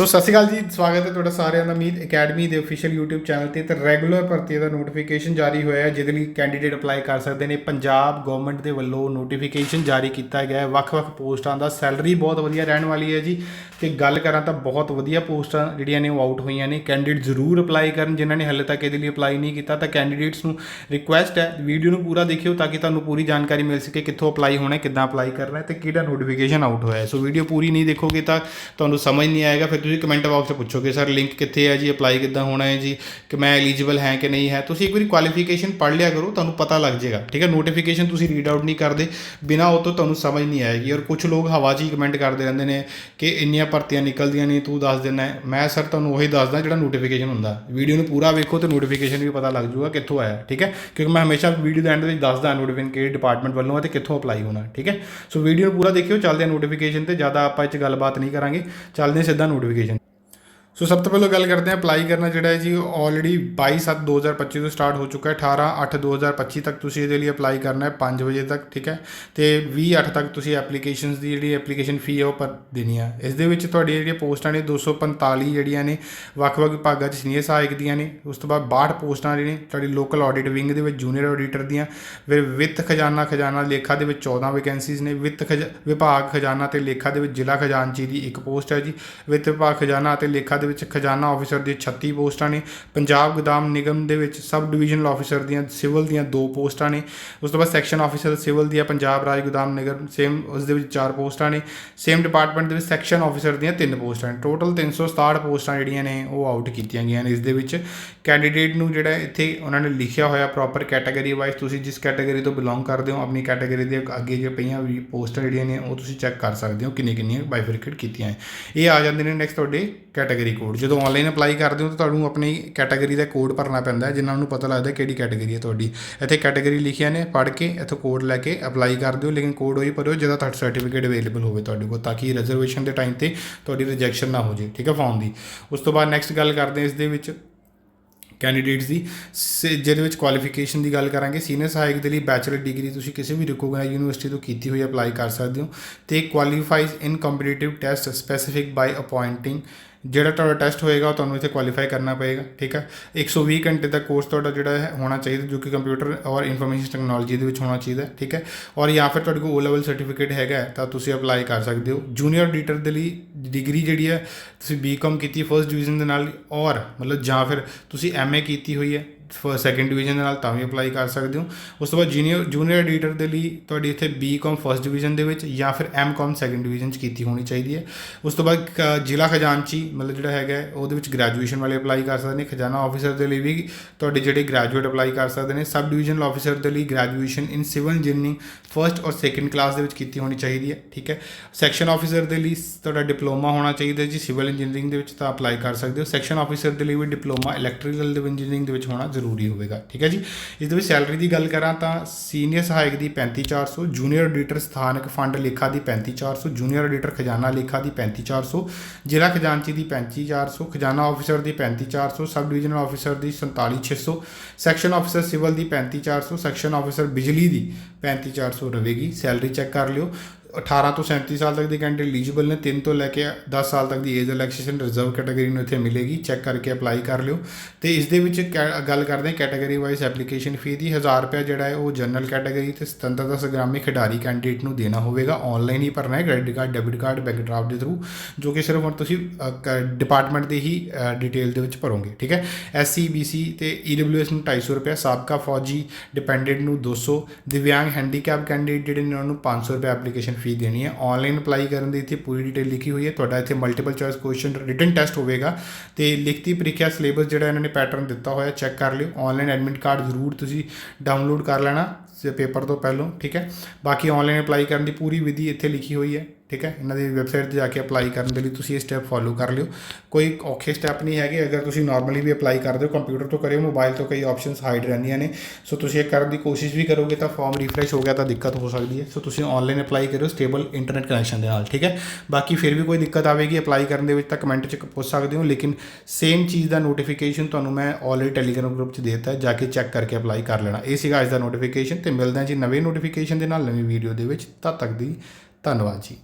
ਸੋ ਸਤਿ ਸ਼੍ਰੀ ਅਕਾਲ ਜੀ, ਸਵਾਗਤ ਹੈ ਤੁਹਾਡਾ ਸਾਰਿਆਂ ਦਾ ਮੀਤ ਅਕੈਡਮੀ ਦੇ ਅਫੀਸ਼ੀਅਲ YouTube ਚੈਨਲ ਤੇ ਤੇ ਰੈਗੂਲਰ ਭਰਤੀ ਦਾ ਨੋਟੀਫਿਕੇਸ਼ਨ ਜਾਰੀ ਹੋਇਆ ਹੈ, ਜਿਹਦੇ ਲਈ ਕੈਂਡੀਡੇਟ ਅਪਲਾਈ ਕਰ ਸਕਦੇ ਨੇ। ਪੰਜਾਬ ਗਵਰਨਮੈਂਟ ਦੇ ਵੱਲੋਂ ਨੋਟੀਫਿਕੇਸ਼ਨ ਜਾਰੀ ਕੀਤਾ ਗਿਆ ਹੈ। ਵੱਖ-ਵੱਖ ਪੋਸਟਾਂ ਦਾ ਸੈਲਰੀ ਬਹੁਤ ਵਧੀਆ ਰਹਿਣ ਵਾਲੀ ਹੈ ਜੀ। ਤੇ ਗੱਲ ਕਰਾਂ ਤਾਂ ਬਹੁਤ ਵਧੀਆ ਪੋਸਟਾਂ ਜਿਹੜੀਆਂ ਨੇ ਉਹ ਆਊਟ ਹੋਈਆਂ ਨੇ। ਕੈਂਡੀਡੇਟ ਜ਼ਰੂਰ ਅਪਲਾਈ ਕਰਨ, ਜਿਨ੍ਹਾਂ ਨੇ ਹਾਲੇ ਤੱਕ ਇਹਦੇ ਲਈ ਅਪਲਾਈ ਨਹੀਂ ਕੀਤਾ, ਤਾਂ ਕੈਂਡੀਡੇਟਸ ਨੂੰ ਰਿਕੁਐਸਟ ਹੈ ਵੀਡੀਓ ਨੂੰ ਪੂਰਾ ਦੇਖਿਓ ਤਾਂ ਕਿ ਤੁਹਾਨੂੰ ਪੂਰੀ ਜਾਣਕਾਰੀ ਮਿਲ ਸਕੇ ਕਿੱਥੋਂ ਅਪਲਾਈ ਹੋਣਾ ਹੈ ਕਿੱਦਾਂ ਅਪਲਾਈ ਕਰਨਾ ਹੈ ਤੇ ਕਿਹੜਾ ਨੋਟੀਫਿਕੇਸ਼ਨ ਆਊਟ ਹੋਇਆ ਹੈ। ਸੋ ਵੀਡੀਓ ਪੂਰੀ ਨਹੀਂ ਦੇਖੋਗੇ ਤਾਂ ਤੁਹਾਨੂੰ ਸਮਝ ਨਹੀਂ ਆਏਗਾ, ਫਿਰ ਤੁਸੀਂ ਕਮੈਂਟ ਬਾਕਸ 'ਚ ਪੁੱਛੋਗੇ ਸਰ ਲਿੰਕ ਕਿੱਥੇ ਹੈ ਜੀ? ਅਪਲਾਈ ਕਿੱਦਾਂ ਹੋਣਾ ਹੈ ਜੀ? ਕਿ ਮੈਂ ਐਲੀਜੀਬਲ ਹੈ ਕਿ ਨਹੀਂ ਹੈ? ਤੁਸੀਂ ਇੱਕ ਵਾਰੀ ਕੁਆਲੀਫਿਕੇਸ਼ਨ ਪੜ੍ਹ ਲਿਆ ਕਰੋ, ਤੁਹਾਨੂੰ ਪਤਾ ਲੱਗ ਜਾਏਗਾ, ਠੀਕ ਹੈ? ਨੋਟੀਫਿਕੇਸ਼ਨ ਤੁਸੀਂ ਰੀਡ ਆਊਟ ਨਹੀਂ ਕਰਦੇ, ਬਿਨਾ ਉਹ ਤੋਂ ਤੁਹਾਨੂੰ ਸਮਝ ਨਹੀਂ ਆਏਗੀ। ਔਰ ਕੁਝ ਲੋਕ ਹਵਾ 'ਚ ਹੀ ਕਮੈਂਟ ਕਰਦੇ ਰਹਿੰਦੇ ਨੇ ਕਿ ਇੰਨੀਆਂ ਭਰਤੀਆਂ ਨਿਕਲਦੀਆਂ ਨਹੀਂ, ਤੂੰ ਦੱਸ ਦਿੰਦਾ ਹੈ। ਮੈਂ ਸਰ ਤੁਹਾਨੂੰ ਉਹੀ ਦੱਸਦਾ ਜਿਹੜਾ ਨੋਟੀਫਿਕੇਸ਼ਨ ਹੁੰਦਾ। ਵੀਡੀਓ ਨੂੰ ਪੂਰਾ ਵੇਖੋ ਤੇ ਨੋਟੀਫਿਕੇਸ਼ਨ ਵੀ ਪਤਾ ਲੱਗ ਜਾਊਗਾ ਕਿੱਥੋਂ ਆਇਆ, ਠੀਕ ਹੈ? ਕਿਉਂਕਿ ਮੈਂ ਹਮੇਸ਼ਾ ਵੀਡੀਓ ਦੇ ਐਂਡ ਵਿੱਚ ਦੱਸਦਾ ਨੋਟੀਫਿਕੇਸ਼ਨ ਕਿਹੜੇ ਡਿਪਾਰਟਮੈਂਟ ਵੱਲੋਂ ਹੈ ਤੇ ਕਿੱਥੋਂ ਅਪਲਾਈ ਹੋਣਾ, ਠੀਕ ਹੈ? ਸੋ ਵੀਡੀਓ ਨੂੰ ਪੂਰਾ ਦੇਖਿਓ, ਚੱਲਦੇ ਹਾਂ ਨੋਟੀਫਿਕੇਸ਼ਨ ਤੇ, ਜ਼ਿਆਦਾ ਆਪਾਂ ਇਹ 'ਚ ਗੱਲਬਾਤ ਨਹੀਂ ਕਰਾਂਗੇ। ਚੱਲਦੇ ਹਾਂ ਸਿੱਧਾ ਨੋਟੀਫਿਕੇਸ਼ਨ notification ਸੋ ਸਭ ਤੋਂ ਪਹਿਲਾਂ ਗੱਲ ਕਰਦੇ ਹਾਂ ਅਪਲਾਈ ਕਰਨਾ ਜਿਹੜਾ ਹੈ ਜੀ ਆਲਰੇਡੀ 22/7/2025 ਤੋਂ ਸਟਾਰਟ ਹੋ ਚੁੱਕਾ ਹੈ 18/8/2025 ਤੱਕ ਤੁਸੀਂ ਇਹਦੇ ਲਈ ਅਪਲਾਈ ਕਰਨਾ ਹੈ 5 ਵਜੇ ਤੱਕ, ਠੀਕ ਹੈ? ਤੇ 20/8 ਤੱਕ ਤੁਸੀਂ ਐਪਲੀਕੇਸ਼ਨਸ ਦੀ ਜਿਹੜੀ ਐਪਲੀਕੇਸ਼ਨ ਫੀ ਹੈ ਉਹ ਪਰ ਦੇਣੀ ਆ। ਇਸ ਦੇ ਵਿੱਚ ਤੁਹਾਡੀ ਜਿਹੜੀਆਂ ਪੋਸਟਾਂ ਨੇ 245 ਜਿਹੜੀਆਂ ਨੇ, ਵੱਖ-ਵੱਖ ਵਿਭਾਗਾਂ 'ਚ ਸੀਨੀਅਰ ਸਹਾਇਕ ਦੀਆਂ ਨੇ, ਉਸ ਤੋਂ ਬਾਅਦ 62 ਪੋਸਟਾਂ ਜਿਹੜੀਆਂ ਤੁਹਾਡੀ ਲੋਕਲ ਆਡਿਟ ਵਿੰਗ ਦੇ ਵਿੱਚ ਜੂਨੀਅਰ ਆਡੀਟਰ ਦੀਆਂ, ਫਿਰ ਵਿੱਤ ਖਜ਼ਾਨਾ ਖਜ਼ਾਨਾ ਲੇਖਾ ਦੇ ਵਿੱਚ 14 ਵੈਕੈਂਸੀਜ਼ ਨੇ, ਵਿੱਤ ਖਜ਼, ਵਿਭਾਗ ਖਜ਼ਾਨਾ ਤੇ ਲੇਖਾ ਦੇ ਵਿੱਚ ਜ਼ਿਲ੍ਹਾ ਖਜ਼ਾਨਚੀ ਦੀ ਇੱਕ ਪੋਸਟ ਹੈ ਜੀ, ਵਿੱਤ ਵਿਭਾਗ ਖਜ਼ਾਨਾ ਅਤੇ ਲੇਖਾ ਦੇ ਵਿੱਚ ਖਜ਼ਾਨਾ ਆਫੀਸਰ ਦੀਆਂ 36 ਪੋਸਟਾਂ ਨੇ, ਪੰਜਾਬ ਗੋਦਾਮ ਨਿਗਮ ਦੇ ਵਿੱਚ ਸਬ ਡਿਵੀਜ਼ਨਲ ਆਫੀਸਰ ਦੀਆਂ, ਸਿਵਲ ਦੀਆਂ ਦੋ ਪੋਸਟਾਂ ਨੇ, ਉਸ ਤੋਂ ਬਾਅਦ ਸੈਕਸ਼ਨ ਆਫੀਸਰ ਸਿਵਲ ਦੀਆਂ ਪੰਜਾਬ ਰਾਜ ਗੋਦਾਮ ਨਿਗਮ ਸੇਮ ਉਸ ਦੇ ਵਿੱਚ ਚਾਰ ਪੋਸਟਾਂ ਨੇ ਸੇਮ ਡਿਪਾਰਟਮੈਂਟ ਦੇ ਵਿੱਚ ਸੈਕਸ਼ਨ ਆਫੀਸਰ ਦੀਆਂ ਤਿੰਨ ਪੋਸਟਾਂ ਨੇ ਟੋਟਲ 367 ਪੋਸਟਾਂ ਜਿਹੜੀਆਂ ਨੇ, ਉਹ ਆਊਟ ਕੀਤੀਆਂ ਗਈਆਂ ਨੇ, ਇਸ ਦੇ ਵਿੱਚ ਕੈਂਡੀਡੇਟ ਨੂੰ ਜਿਹੜਾ ਇੱਥੇ ਉਹਨਾਂ ਨੇ ਲਿਖਿਆ ਹੋਇਆ ਪ੍ਰੋਪਰ ਕੈਟਾਗਰੀ ਵਾਈਜ਼ ਤੁਸੀਂ ਜਿਸ ਕੈਟਾਗਰੀ ਤੋਂ ਬਿਲੋਂਗ ਕਰਦੇ ਹੋ, ਆਪਣੀ ਕੈਟਾਗਰੀ ਦੇ ਅੱਗੇ ਜੇ ਪਈਆਂ ਵੀ ਪੋਸਟਾਂ ਜਿਹੜੀਆਂ ਨੇ, ਉਹ ਤੁਸੀਂ ਚੈੱਕ ਕਰ ਸਕਦੇ ਹੋ ਕਿੰਨੀ ਕਿੰਨੀਆਂ ਬਾਈਫਰਕੇਟ ਕੀਤੀਆਂ ਹੈ ਇਹ ਆ ਜਾਂਦੇ ਨੇ ਨੈਕਸਟ ਤੁਹਾਡੇ ਕੈਟਾਗਰੀ ਕੋਡ ਜਦੋਂ ਆਨਲਾਈਨ ਅਪਲਾਈ ਕਰਦੇ ਹੋ ਤਾਂ ਤੁਹਾਨੂੰ ਆਪਣੀ ਕੈਟਾਗਰੀ ਦਾ ਕੋਡ ਭਰਨਾ ਪੈਂਦਾ ਹੈ ਜਿਨ੍ਹਾਂ ਨੂੰ ਪਤਾ ਲੱਗਦਾ ਕਿਹੜੀ ਕੈਟਾਗਰੀ ਹੈ ਤੁਹਾਡੀ। ਇੱਥੇ ਕੈਟਾਗਰੀ ਲਿਖਿਆ ਨੇ, ਪੜ੍ਹ ਕੇ ਇੱਥੋਂ ਕੋਡ ਲੈ ਕੇ ਅਪਲਾਈ ਕਰ ਦਿਓ, ਲੇਕਿਨ ਕੋਡ ਉਹੀ ਭਰਿਓ ਜਿਹਦਾ ਤੁਹਾਡਾ ਸਰਟੀਫਿਕੇਟ ਅਵੇਲੇਬਲ ਹੋਵੇ ਤੁਹਾਡੇ ਕੋਲ, ਤਾਂ ਕਿ ਰਿਜ਼ਰਵੇਸ਼ਨ ਦੇ ਟਾਈਮ ਤੇ ਤੁਹਾਡੀ ਰਿਜੈਕਸ਼ਨ ਨਾ ਹੋ ਜੇ ਠੀਕ ਹੈ ਫਾਰਮ ਦੀ। ਉਸ ਤੋਂ ਬਾਅਦ ਨੈਕਸਟ ਗੱਲ ਕਰਦੇ ਹਾਂ ਇਸ ਦੇ ਵਿੱਚ ਕੈਂਡੀਡੇਟਸ ਦੀ। ਸ- ਜਿਹਦੇ ਵਿੱਚ ਕੁਆਲੀਫਿਕੇਸ਼ਨ ਦੀ ਗੱਲ ਕਰਾਂਗੇ ਸੀਨੀਅਰ ਸਹਾਇਕ ਦੇ ਲਈ ਬੈਚਲਰ ਡਿਗਰੀ ਤੁਸੀਂ ਕਿਸੇ ਵੀ ਰਿਕੋਗਨਾਈਜ਼ ਯੂਨੀਵਰਸਿਟੀ ਤੋਂ ਕੀਤੀ ਹੋਈ ਅਪਲਾਈ ਕਰ ਸਕਦੇ ਹੋ। ਤੇ qualifies in competitive test specific by appointing ਜਿਹੜਾ ਤੁਹਾਡਾ ਟੈਸਟ ਹੋਏਗਾ ਉਹ ਤੁਹਾਨੂੰ ਇੱਥੇ ਕੁਆਲੀਫਾਈ ਕਰਨਾ ਪਏਗਾ, ਠੀਕ ਹੈ? 120 ਘੰਟੇ ਦਾ ਕੋਰਸ ਤੁਹਾਡਾ ਜਿਹੜਾ ਹੈ ਹੋਣਾ ਚਾਹੀਦਾ, ਜੋ ਕਿ ਕੰਪਿਊਟਰ ਔਰ ਇਨਫੋਰਮੇਸ਼ਨ ਟੈਕਨੋਲੋਜੀ ਦੇ ਵਿੱਚ ਹੋਣਾ ਚਾਹੀਦਾ, ਠੀਕ ਹੈ? ਔਰ ਜਾਂ ਫਿਰ ਤੁਹਾਡੇ ਕੋਲ ਓ ਲੈਵਲ ਸਰਟੀਫਿਕੇਟ ਹੈਗਾ ਤਾਂ ਤੁਸੀਂ ਅਪਲਾਈ ਕਰ ਸਕਦੇ ਹੋ। ਜੂਨੀਅਰ ਐਡੀਟਰ ਦੇ ਲਈ ਡਿਗਰੀ ਜਿਹੜੀ ਹੈ, ਤੁਸੀਂ ਬੀਕਾਮ ਕੀਤੀ ਫਰਸਟ ਡਿਵੀਜ਼ਨ ਦੇ ਨਾਲ, ਔਰ ਮਤਲਬ ਜਾਂ ਫਿਰ ਤੁਸੀਂ ਐਮਏ ਕੀਤੀ ਹੋਈ ਹੈ ਸੈਕੰਡ ਡਿਵੀਜ਼ਨ ਦੇ ਨਾਲ ਤਾਂ ਵੀ ਅਪਲਾਈ ਕਰ ਸਕਦੇ ਹੋ। ਉਸ ਤੋਂ ਬਾਅਦ ਜੂਨੀਅਰ ਜੂਨੀਅਰ ਐਡੀਟਰ ਦੇ ਲਈ ਤੁਹਾਡੀ ਇੱਥੇ ਬੀਕਾਮ ਫਸਟ ਡਿਵੀਜ਼ਨ ਦੇ ਵਿੱਚ ਜਾਂ ਫਿਰ ਐਮਕਾਮ ਸੈਕੰਡ ਡਿਵੀਜ਼ਨ ਚ ਕੀਤੀ ਹੋਣੀ ਚਾਹੀਦੀ ਹੈ। ਉਸ ਤੋਂ ਬਾਅਦ ਕ- ਜ਼ਿਲ੍ਹਾ ਖਜ਼ਾਨਚੀ ਮਤਲਬ ਜਿਹੜਾ ਹੈਗਾ ਉਹਦੇ ਵਿੱਚ ਗ੍ਰੈਜੂਏਸ਼ਨ ਵਾਲੇ ਅਪਲਾਈ ਕਰ ਸਕਦੇ ਨੇ। ਖਜ਼ਾਨਾ ਆਫੀਸਰ ਦੇ ਲਈ ਵੀ ਤੁਹਾਡੇ ਜਿਹੜੇ ਗ੍ਰੈਜੂਏਟ ਅਪਲਾਈ ਕਰ ਸਕਦੇ ਨੇ। ਸਬ ਡਿਵੀਜ਼ਨਲ ਆਫੀਸਰ ਦੇ ਲਈ graduation in civil engineering first ਔਰ ਸੈਕੰਡ ਕਲਾਸ ਦੇ ਵਿੱਚ ਕੀਤੀ ਹੋਣੀ ਚਾਹੀਦੀ ਹੈ, ਠੀਕ ਹੈ। ਸੈਕਸ਼ਨ ਆਫੀਸਰ ਦੇ ਲਈ ਤੁਹਾਡਾ ਡਿਪਲੋਮਾ ਹੋਣਾ ਚਾਹੀਦਾ ਜੀ। ਸਿਵਲ ਇੰਜੀਨੀਅਰਿੰਗ ਦੇ ਵਿੱਚ ਤਾਂ ਅਪਲਾਈ ਕਰ ਸਕਦੇ ਹੋ। ਸੈਕਸ਼ਨ ਆਫੀਸਰ ਦੇ ਲਈ ਵੀ ਡਿਪਲੋਮਾ ਇਲੈਕਟ੍ਰੀਕਲ ਦੇ ਇੰਜੀਨੀਅਰਿੰਗ ਦੇ ਵਿੱਚ ਹੋਣਾ ਜ਼ਰੂਰੀ ਹੋਵੇਗਾ, ਠੀਕ ਹੈ ਜੀ? ਇਸ ਦੇ ਵਿੱਚ ਸੈਲਰੀ ਦੀ ਗੱਲ ਕਰਾਂ ਤਾਂ ਸੀਨੀਅਰ ਸਹਾਇਕ ਦੀ 35400 ਜੂਨੀਅਰ ਐਡੀਟਰ ਸਥਾਨਕ ਫੰਡ ਲੇਖਾ ਦੀ 35400 ਜੂਨੀਅਰ ਐਡੀਟਰ ਖਜ਼ਾਨਾ ਲੇਖਾ ਦੀ 35400 ਜ਼ਿਲ੍ਹਾ ਖਜ਼ਾਨਚੀ ਦੀ 35400 ਖਜ਼ਾਨਾ ਆਫੀਸਰ ਦੀ 35400 ਸਬ ਡਿਵੀਜ਼ਨਲ ਆਫੀਸਰ ਦੀ 47600 ਸੈਕਸ਼ਨ ਆਫੀਸਰ ਸਿਵਲ ਦੀ 35400 ਸੈਕਸ਼ਨ ਆਫੀਸਰ ਬਿਜਲੀ ਦੀ 35400 ਰਹੇਗੀ। ਸੈਲਰੀ ਚੈੱਕ ਕਰ ਲਿਓ। 18 ਤੋਂ 37 ਸਾਲ ਤੱਕ ਦੇ ਕੈਂਡੀਡੇਟ ਐਲੀਜੀਬਲ ਨੇ 3 ਤੋਂ ਲੈ ਕੇ 10 ਸਾਲ ਤੱਕ ਦੀ ਏਜ ਰਿਲੈਕਸੇਸ਼ਨ ਰਿਜ਼ਰਵ ਕੈਟਾਗਰੀ ਨੂੰ ਇੱਥੇ ਮਿਲੇਗੀ। ਚੈੱਕ ਕਰਕੇ ਅਪਲਾਈ ਕਰ ਲਿਓ। ਤੇ ਇਸ ਦੇ ਵਿੱਚ ਕੈ- ਗੱਲ ਕਰਦੇ ਹਾਂ ਕੈਟਾਗਰੀ ਵਾਈਜ਼ ਐਪਲੀਕੇਸ਼ਨ ਫੀ ਦੀ। 1000 ਰੁਪਏ ਜਿਹੜਾ ਹੈ, ਉਹ ਜਨਰਲ ਕੈਟਾਗਰੀ ਤੇ ਸੁਤੰਤਰਤਾ ਸੰਗਰਾਮੀ ਖਿਡਾਰੀ ਕੈਂਡੀਡੇਟ ਨੂੰ ਦੇਣਾ ਹੋਵੇਗਾ। ਆਨਲਾਈਨ ਹੀ ਭਰਨਾ ਹੈ credit card debit card bank draft ਦੇ ਥਰੂ ਜੋ ਕਿ ਸਿਰਫ ਹੁਣ ਤੁਸੀਂ ਡਿਪਾਰਟਮੈਂਟ ਦੇ ਹੀ ਡਿਟੇਲ ਦੇ ਵਿੱਚ ਭਰੋਗੇ, ਠੀਕ ਹੈ? ਐਸਸੀ ਬੀਸੀ ਤੇ ਈਡਬਲਯੂਐਸ ਨੂੰ 250 ਰੁਪਏ ਸਾਬਕਾ ਫੌਜੀ ਡਿਪੈਂਡੈਂਟ ਨੂੰ 200 ਦਿਵਿਆਂਗ ਹੈਂਡੀਕੈਪ ਕੈਂਡੀਡੇਟ ਜਿਹੜੇ ਨੇ, ਉਹਨਾਂ ਨੂੰ 500 ਰੁਪਏ ਐਪਲੀਕੇਸ਼ਨ ਫੀ ਦੇਣੀ ਹੈ। ਆਨਲਾਈਨ ਅਪਲਾਈ ਕਰਨ ਦੀ ਇੱਥੇ ਪੂਰੀ ਡਿਟੇਲ ਲਿਖੀ ਹੋਈ ਹੈ। ਤੁਹਾਡਾ ਇੱਥੇ multiple choice question written test ਹੋਵੇਗਾ। ਤੇ ਲਿਖਤੀ ਪ੍ਰੀਖਿਆ ਸਿਲੇਬਸ ਜਿਹੜਾ ਇਹਨਾਂ ਨੇ ਪੈਟਰਨ ਦਿੱਤਾ ਹੋਇਆ ਚੈੱਕ ਕਰ ਲਿਓ। ਆਨਲਾਈਨ ਐਡਮਿਟ ਕਾਰਡ ਜ਼ਰੂਰ ਤੁਸੀਂ ਡਾਊਨਲੋਡ ਕਰ ਲੈਣਾ। ਪੇਪਰ ਤੋਂ ਪਹਿਲਾਂ, ਠੀਕ ਹੈ? ਬਾਕੀ ਆਨਲਾਈਨ ਅਪਲਾਈ ਕਰਨ ਦੀ ਪੂਰੀ ਵਿਧੀ ਇੱਥੇ ਲਿਖੀ ਹੋਈ ਹੈ। ਠੀਕ ਹੈ? ਇਹਨਾਂ ਦੀ ਵੈਬਸਾਈਟ ਤੇ ਜਾ ਕੇ ਅਪਲਾਈ ਕਰਨ ਦੇ ਲਈ ਤੁਸੀਂ ਇਹ ਸਟੈਪ ਫੋਲੋ ਕਰ ਲਿਓ। ਕੋਈ ਔਖੇ ਸਟੈਪ ਨਹੀਂ ਹੈਗੇ। ਅਗਰ ਤੁਸੀਂ ਨਾਰਮਲੀ ਵੀ ਅਪਲਾਈ ਕਰਦੇ ਹੋ ਕੰਪਿਊਟਰ ਤੋਂ ਕਰਿਓ ਮੋਬਾਈਲ ਤੋਂ ਕਈ ਆਪਸ਼ਨਸ ਹਾਈਡ ਰਹਿੰਦੀਆਂ ਨੇ। ਸੋ ਤੁਸੀਂ ਇਹ ਕਰਨ ਦੀ ਕੋਸ਼ਿਸ਼ ਵੀ ਕਰੋਗੇ ਤਾਂ ਫਾਰਮ ਰੀਫਰੈਸ਼ ਹੋ ਗਿਆ ਤਾਂ ਦਿੱਕਤ ਹੋ ਸਕਦੀ ਹੈ। ਸੋ ਤੁਸੀਂ ਆਨਲਾਈਨ ਅਪਲਾਈ ਕਰਿਓ ਸਟੇਬਲ ਇੰਟਰਨੈਟ ਕਨੈਕਸ਼ਨ ਦੇ ਨਾਲ, ਠੀਕ ਹੈ? ਬਾਕੀ ਫਿਰ ਵੀ ਕੋਈ ਦਿੱਕਤ ਆਵੇਗੀ ਅਪਲਾਈ ਕਰਨ ਦੇ ਵਿੱਚ ਤਾਂ ਕਮੈਂਟ 'ਚ ਪੁੱਛ ਸਕਦੇ ਹੋ। ਲੇਕਿਨ ਸੇਮ ਚੀਜ਼ ਦਾ ਨੋਟੀਫਿਕੇਸ਼ਨ ਤੁਹਾਨੂੰ ਮੈਂ ਆਲਰੇਡੀ ਟੈਲੀਗ੍ਰਾਮ ਗਰੁੱਪ 'ਚ ਦੇਤਾ ਜਾ ਕੇ ਚੈੱਕ ਕਰਕੇ ਅਪਲਾਈ ਕਰ ਲੈਣਾ। ਇਹ ਸੀਗਾ ਅੱਜ ਦਾ ਨੋਟੀਫਿਕੇਸ਼ਨ ਤੇ ਮਿਲਦੇ ਹਾਂ ਜੀ ਨਵੇਂ ਨੋਟੀਫਿਕੇਸ਼ਨ ਦੇ ਨਾਲ ਨਵੀਂ ਵੀਡੀਓ ਦੇ ਵਿੱਚ। ਤਦ ਤੱਕ ਦੀ ਧੰਨਵਾਦ ਜੀ।